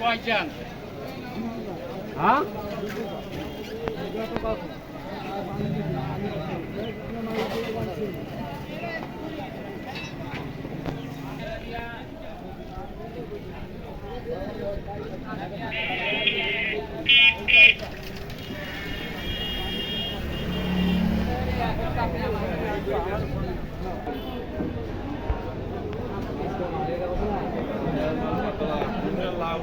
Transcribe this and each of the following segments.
কয়জন হ্যাঁ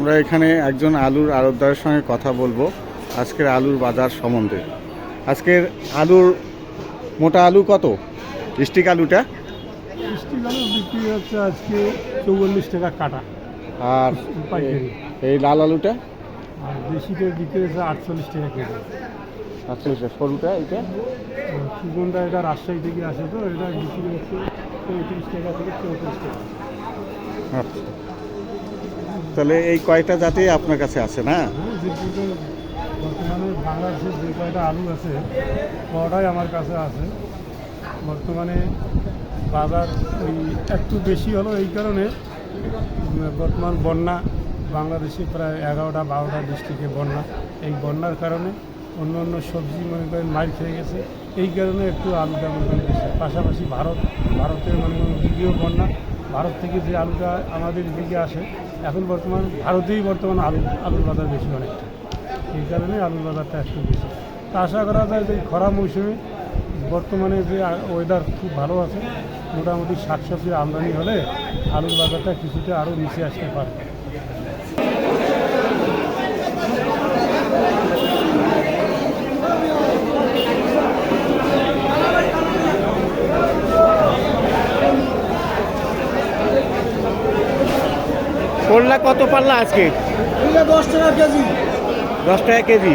আমরা এখানে একজন আলুর আড়তদারের সঙ্গে কথা বলব আজকের আলুর বাজার সম্বন্ধে। আজকের আলুর মোটা আলু কত? স্টিক আলুটা? স্টিল আলু বিক্রি হচ্ছে আজকে চৌচল্লিশ টাকা কাটা। আর। এই লাল আলুটা? আর দেশিটা বিক্রি হচ্ছে আটচল্লিশ টাকা কেজি। আচ্ছা আচ্ছা সরুটা এটা? সুগন্ধা এটা রাজশাহী থেকে আসে তো এটা বিক্রি হচ্ছে পঁয়ত্রিশ টাকা থেকে চৌত্রিশ টাকা। আচ্ছা। তাহলে এই কয়টা জাতি আপনার কাছে আছে, না? বর্তমানে বাংলাদেশের যে কয়টা আলু আছে, কটাই আমার কাছে আছে। বর্তমানে বাজার ওই একটু বেশি হলো এই কারণে, বর্তমান বন্যা, বাংলাদেশে প্রায় এগারোটা, বারোটা ডিস্ট্রিক্টে বন্যা। এই বন্যার কারণে অন্য অন্য সবজি মনে করেন মাইর খেয়ে গেছে। এই কারণে একটু আলুটা মনে করেন বেশি। পাশাপাশি ভারত, ভারতের মনে করেন দ্বিতীয় বন্যা। ভারত থেকে যে আলুটা আমাদের দিকে আসে, এখন বর্তমান ভারতেই বর্তমান আলু, আলুর বাজার বেশি অনেকটা। এই কারণে আলুর বাজারটা একটু বেশি। তা আশা করা যায় যে খরা মৌসুমে বর্তমানে যে ওয়েদার খুব ভালো আছে, মোটামুটি শাকসবজির আমদানি হলে আলুর বাজারটা কিছুটা আরও নিচে আসতে পারে। করলা কত পাল্লা আজকে? দশ টাকা কেজি। দশ টাকা কেজি।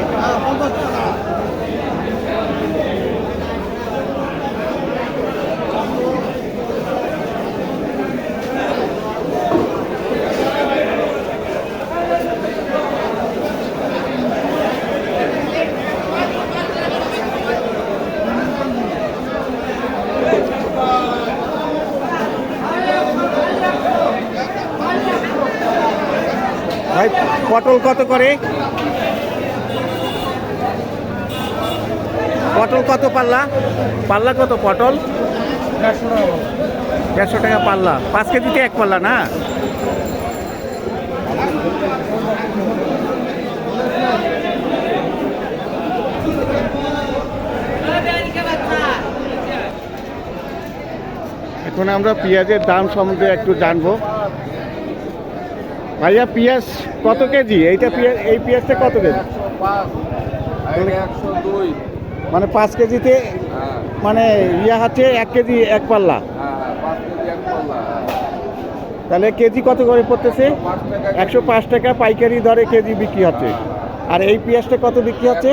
ভাই, পটল কত করে? পটল কত পাল্লা? পাল্লা কত পটল? দেড়শো টাকা পাল্লা। পাঁচ কেজিতে এক পাল্লা না? এখন আমরা পেঁয়াজের দাম সম্বন্ধে একটু জানব। ভাইয়া পেঁয়াজ কত কেজি? এইটা পেঁয়াজ এই পেঁয়াজটা কত কেজি? মানে পাঁচ কেজিতে হ্যাঁ। মানে ইয়া হচ্ছে এক কেজি এক পাল্লা? হ্যাঁ পাঁচ কেজি এক পাল্লা। তাহলে কেজি কত করে পড়তেছে? একশো পাঁচ টাকা পাইকারি দরে কেজি বিক্রি হচ্ছে। আর এই পেঁয়াজটা কত বিক্রি হচ্ছে?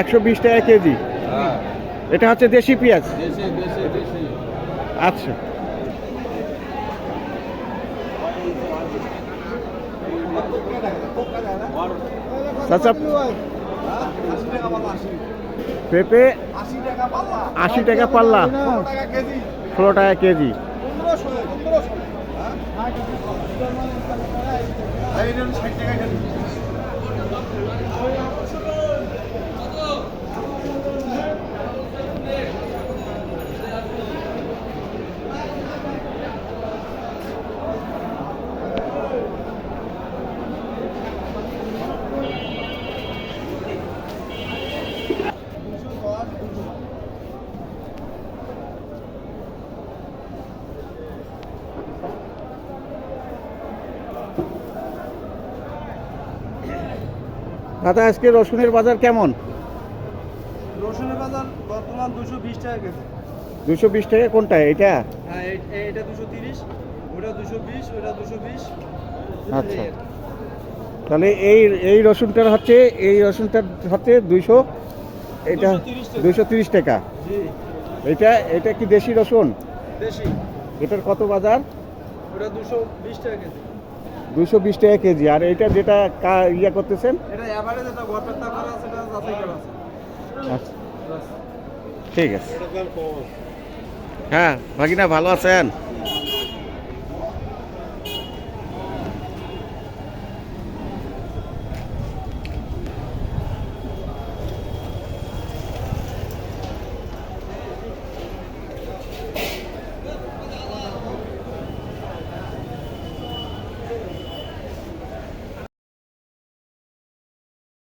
একশো বিশ টাকা কেজি। হ্যাঁ। এটা হচ্ছে দেশি পেঁয়াজ? আচ্ছা। চাচা পেঁপে আশি টাকা পাল্লা। ষোলো টাকা কেজি। ষোলো টাকা কেজি দাদা আজকে রসুনের বাজার কেমন? রসুনের বাজার বর্তমান দুশো বিশ টাকা কেজি। দুশো বিশ টাকা কোনটা? এটা? হ্যাঁ এটা দুশো তিরিশ ওটা দুশো বিশ ওটা দুশো বিশ। আচ্ছা। তাহলে এই এই রসুনটার হচ্ছে এই রসুনটার হচ্ছে দুইশো এটা 230 টাকা। দুইশো তিরিশ টাকা। এটা এটা কি দেশি রসুন? দেশি। এটার কত বাজার? ওটা দুশো বিশ টাকা দুইশো বিশ টাকা কেজি। আর এটা যেটা ইয়া করতেছেন? আচ্ছা। ঠিক আছে। হ্যাঁ ভাগিনা ভালো আছেন?